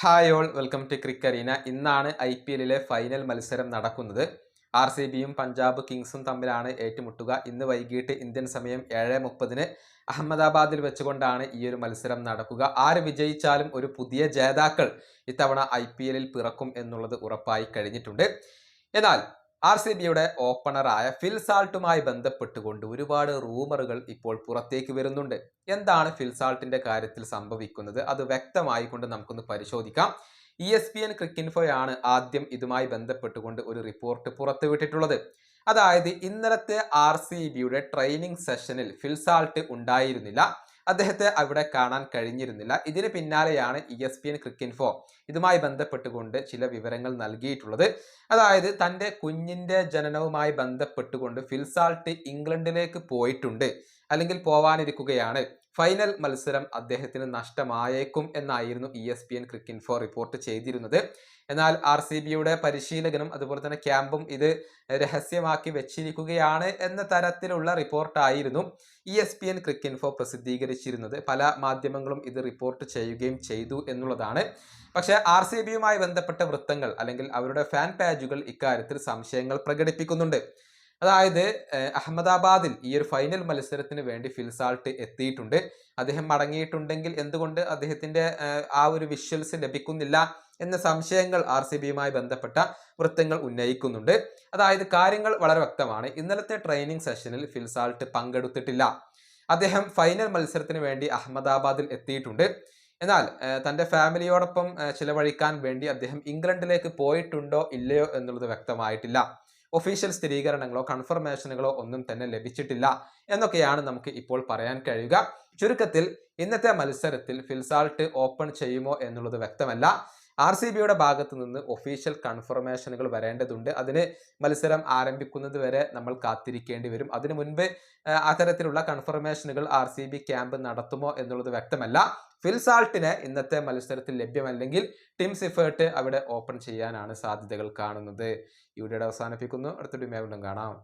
Hi all welcome to Crickarena ഇന്നാണ് I P എല്ലിലെ final മത്സരം നടക്കുന്നത്. ആർ സി ബിയും പഞ്ചാബ് കിങ്സും തമ്മിലാണ് ഏറ്റുമുട്ടുക. ഇന്ന് വൈകിട്ട് ഇന്ത്യൻ സമയം ഏഴ് മുപ്പതിന് അഹമ്മദാബാദിൽ വെച്ചുകൊണ്ടാണ് ഈ ഒരു മത്സരം നടക്കുക. ആര് വിജയിച്ചാലും ഒരു പുതിയ ജേതാക്കൾ ഇത്തവണ ഐ പി എല്ലിൽ പിറക്കും എന്നുള്ളത് ഉറപ്പായി കഴിഞ്ഞിട്ടുണ്ട്. എന്നാൽ ആർ സി ബിയുടെ ഓപ്പണറായ ഫിൽ സാൾട്ടുമായി ബന്ധപ്പെട്ടുകൊണ്ട് ഒരുപാട് റൂമറുകൾ ഇപ്പോൾ പുറത്തേക്ക് വരുന്നുണ്ട്. എന്താണ് ഫിൽ സാൾട്ടിന്റെ കാര്യത്തിൽ സംഭവിക്കുന്നത്? അത് വ്യക്തമായി കൊണ്ട് നമുക്കൊന്ന് പരിശോധിക്കാം. ഇ എസ് പി എൻ ക്രിക്കിൻഫോയാണ് ആദ്യം ഇതുമായി ബന്ധപ്പെട്ടുകൊണ്ട് ഒരു റിപ്പോർട്ട് പുറത്തുവിട്ടിട്ടുള്ളത്. അതായത് ഇന്നലത്തെ ആർ സി ബിയുടെ ട്രെയിനിങ് സെഷനിൽ ഫിൽസാൾട്ട് ഉണ്ടായിരുന്നില്ല. അദ്ദേഹത്തെ അവിടെ കാണാൻ കഴിഞ്ഞിരുന്നില്ല. ഇതിന് പിന്നാലെയാണ് E S P N Cricinfo ഇതുമായി ബന്ധപ്പെട്ടുകൊണ്ട് ചില വിവരങ്ങൾ നൽകിയിട്ടുള്ളത്. അതായത് തന്റെ കുഞ്ഞിന്റെ ജനനവുമായി ബന്ധപ്പെട്ടുകൊണ്ട് ഫിൽസാൾട്ട് ഇംഗ്ലണ്ടിലേക്ക് പോയിട്ടുണ്ട്. അല്ലെങ്കിൽ പോവാനിരിക്കുകയാണ്. ഫൈനൽ മത്സരം അദ്ദേഹത്തിന് നഷ്ടമായേക്കും എന്നായിരുന്നു E S P N Cricinfo report ചെയ്തിരുന്നത്. എന്നാൽ ആർ സി ബിയുടെ പരിശീലകനും അതുപോലെ തന്നെ ക്യാമ്പും ഇത് രഹസ്യമാക്കി വെച്ചിരിക്കുകയാണ് എന്ന തരത്തിലുള്ള റിപ്പോർട്ടായിരുന്നു E S P N Cricinfo പ്രസിദ്ധീകരിച്ചിരുന്നത്. പല മാധ്യമങ്ങളും ഇത് റിപ്പോർട്ട് ചെയ്യുകയും ചെയ്തു എന്നുള്ളതാണ്. പക്ഷേ ആർ സി ബിയുമായി ബന്ധപ്പെട്ട വൃത്തങ്ങൾ അല്ലെങ്കിൽ അവരുടെ ഫാൻ പേജുകൾ ഇക്കാര്യത്തിൽ സംശയങ്ങൾ പ്രകടിപ്പിക്കുന്നുണ്ട്. അതായത് അഹമ്മദാബാദിൽ ഈ ഒരു ഫൈനൽ മത്സരത്തിന് വേണ്ടി ഫിൽസാൾട്ട് എത്തിയിട്ടുണ്ട്. അദ്ദേഹം മടങ്ങിയിട്ടുണ്ടെങ്കിൽ എന്തുകൊണ്ട് അദ്ദേഹത്തിന്റെ ആ ഒരു വിഷ്വൽസ് ലഭിക്കുന്നില്ല എന്ന സംശയങ്ങൾ ആർ സി ബിയുമായി ബന്ധപ്പെട്ട വൃത്തങ്ങൾ ഉന്നയിക്കുന്നുണ്ട്. അതായത് കാര്യങ്ങൾ വളരെ വ്യക്തമാണ്. ഇന്നലത്തെ ട്രെയിനിങ് സെഷനിൽ ഫിൽസാൾട്ട് പങ്കെടുത്തിട്ടില്ല. അദ്ദേഹം ഫൈനൽ മത്സരത്തിന് വേണ്ടി അഹമ്മദാബാദിൽ എത്തിയിട്ടുണ്ട്. എന്നാൽ തന്റെ ഫാമിലിയോടൊപ്പം ചിലവഴിക്കാൻ വേണ്ടി അദ്ദേഹം ഇംഗ്ലണ്ടിലേക്ക് പോയിട്ടുണ്ടോ ഇല്ലയോ എന്നുള്ളത് വ്യക്തമായിട്ടില്ല. ഒഫീഷ്യൽ സ്ഥിരീകരണങ്ങളോ കൺഫർമേഷനുകളോ ഒന്നും തന്നെ ലഭിച്ചിട്ടില്ല എന്നൊക്കെയാണ് നമുക്ക് ഇപ്പോൾ പറയാൻ കഴിയുക. ചുരുക്കത്തിൽ ഇന്നത്തെ മത്സരത്തിൽ ഫിൽസാൾട്ട് ഓപ്പൺ ചെയ്യുമോ എന്നുള്ളത് വ്യക്തമല്ല. ആർ സി ബിയുടെ ഭാഗത്ത് നിന്ന് ഒഫീഷ്യൽ കൺഫർമേഷനുകൾ വരേണ്ടതുണ്ട്. അതിന് മത്സരം ആരംഭിക്കുന്നത് വരെ നമ്മൾ കാത്തിരിക്കേണ്ടി വരും. അതിനു മുൻപ് അത്തരത്തിലുള്ള കൺഫർമേഷനുകൾ ആർ സി ബി ക്യാമ്പ് നടത്തുമോ എന്നുള്ളത് വ്യക്തമല്ല. ഫിൽസാൾട്ടിനെ ഇന്നത്തെ മത്സരത്തിൽ ലഭ്യമല്ലെങ്കിൽ ടീം സിഫേർട്ട് അവിടെ ഓപ്പൺ ചെയ്യാനാണ് സാധ്യതകൾ കാണുന്നത്. ഇവിടെ അവസാനിപ്പിക്കുന്നു. അടുത്തൊരു വീണ്ടും കാണാം.